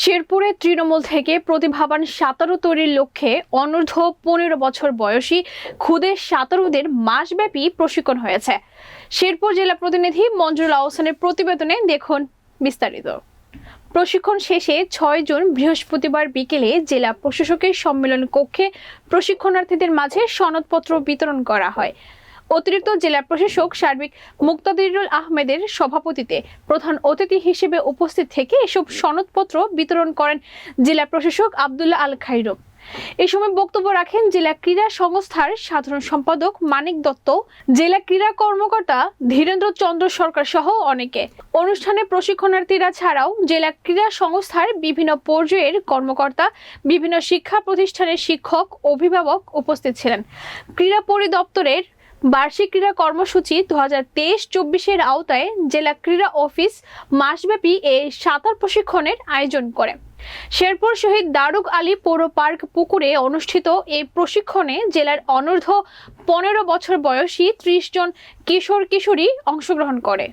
শেরপুরে তৃণমূল থেকে প্রতিভাবান সাঁতারু তৈরির লক্ষ্যে অনূর্ধ্ব পনেরো বছর বয়সী খুদে সাঁতারুদের মাসব্যাপী প্রশিক্ষণ হয়েছে। শেরপুর জেলা প্রতিনিধি মঞ্জুরুল আহসানের প্রতিবেদনে দেখুন বিস্তারিত। প্রশিক্ষণ শেষে ছয় জুন বৃহস্পতিবার বিকেলে জেলা প্রশাসকের সম্মেলন কক্ষে প্রশিক্ষণার্থীদের মাঝে সনদপত্র বিতরণ করা হয়। অতিরিক্ত জেলা প্রশাসক সার্বিক মুক্তাদিরুল আহমেদের সভাপতিতে প্রধান অতিথি হিসেবে উপস্থিত থেকে এসব সনদপত্র বিতরণ করেন জেলা প্রশাসক আবদুল্লাহ আল খাইরম। এ সময় বক্তব্য রাখেন জেলা ক্রীড়া সংস্থার সাধারণ সম্পাদক মানিক দত্ত, জেলা ক্রীড়া কর্মকর্তা ধীরেন্দ্র চন্দ্র সরকার সহ অনেকে। অনুষ্ঠানে প্রশিক্ষণার্থীরা ছাড়াও জেলা ক্রীড়া সংস্থার বিভিন্ন পর্যায়ের কর্মকর্তা, বিভিন্ন শিক্ষা প্রতিষ্ঠানের শিক্ষক, অভিভাবক উপস্থিত ছিলেন। ক্রীড়া পরিদপ্তরের বার্ষিক ক্রীড়া কর্মসূচি দু হাজার তেইশ চব্বিশের আওতায় জেলা ক্রীড়া অফিস মাসব্যাপী এই সাঁতার প্রশিক্ষণের আয়োজন করে। শেরপুর শহীদ দারুক আলী পৌর পার্ক পুকুরে অনুষ্ঠিত এই প্রশিক্ষণে জেলার অনূর্ধ্ব পনেরো বছর বয়সী ত্রিশ জন কিশোর কিশোরী অংশগ্রহণ করে।